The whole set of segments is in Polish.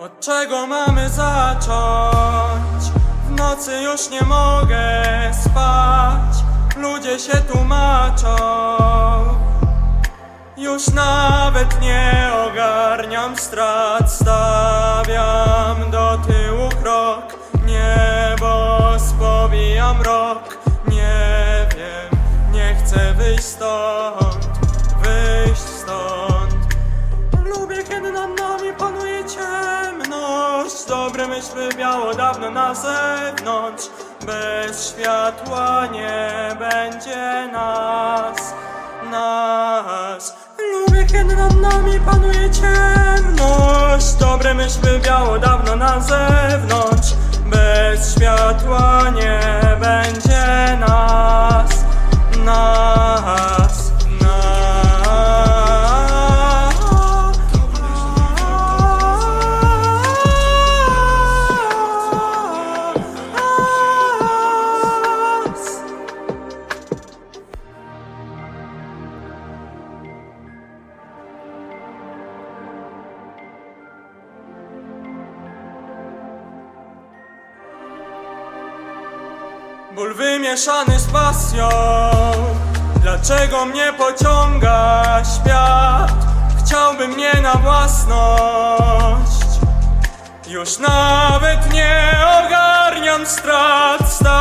Od czego mamy zacząć? W nocy już nie mogę spać. Ludzie się tłumaczą. Już nawet nie ogarniam strat. Stawiam do tyłu krok. Niebo spowija mrok. Nie wiem, nie chcę wyjść stąd. Dobre myśli biało dawno na zewnątrz. Bez światła nie będzie nas Nas. Lubię, kiedy nad nami panuje ciemność. Dobre myśli biało dawno na zewnątrz Ból wymieszany z pasją. Dlaczego mnie pociąga świat? Chciałbym mnie na własność. Już nawet nie ogarniam strat Stawiam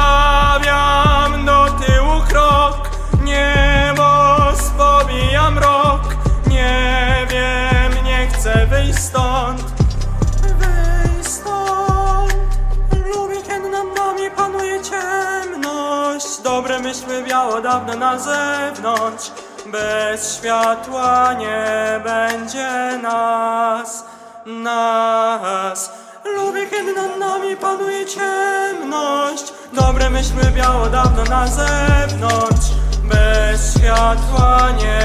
Dobre myśli biało dawno na zewnątrz. Bez światła nie będzie nas Nas. Lubię, kiedy nad nami panuje ciemność. Dobre myśli biało dawno na zewnątrz. Bez światła nie